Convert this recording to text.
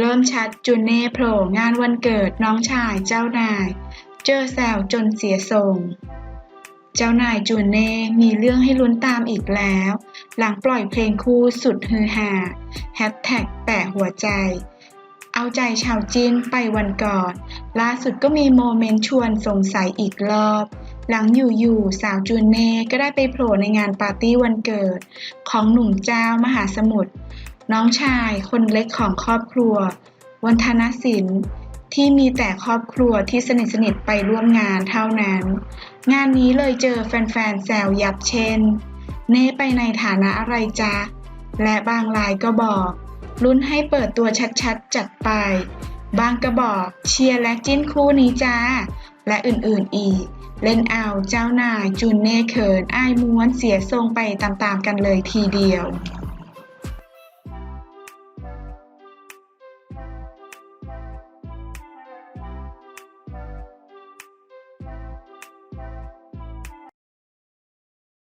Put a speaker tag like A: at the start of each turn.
A: เริ่มชัดจูเน่โผล่งานวันเกิดน้องชายเจ้านาย เจอแซวจนเสียทรง เจ้านายจูเน่มีเรื่องให้ลุ้นตามอีกแล้ว หลังปล่อยเพลงคู่สุดฮือฮาแฮชแท็กแต่หัวใจ เอาใจชาวจีนไปวันก่อน ล่าสุดก็มีโมเมนต์ชวนสงสัยอีกรอบ หลังอยู่ๆสาวจูเน่ก็ได้ไปโผล่ในงานปาร์ตี้วันเกิด ของหนุ่มเจ้ามหาสมุทรน้องชายคนเล็กของครอบครัว วันธนศิลป์ที่มีแต่ครอบครัวที่สนิทสนิทไปร่วมงานเท่านั้น งานนี้เลยเจอแฟนๆแซวยับเช่น เน่ไปในฐานะอะไรจ๊ะ และบางรายก็บอกลุ้นให้เปิดตัวชัดๆ จัดไป บางก็บอกเชียร์และจิ้นคู่นี้จ้า และอื่นๆอีก เล่นเอาเจ้านายจุนเน่เขินอายม้วนเสียทรงไปตามๆกันเลยทีเดียว